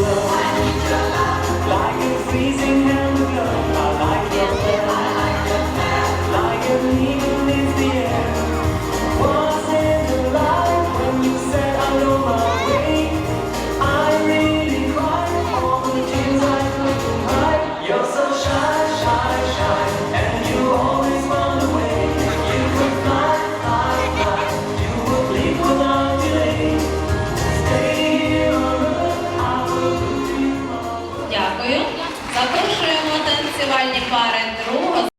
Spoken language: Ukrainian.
love like a freezing. Дякую. Запрошуємо танцювальні пари.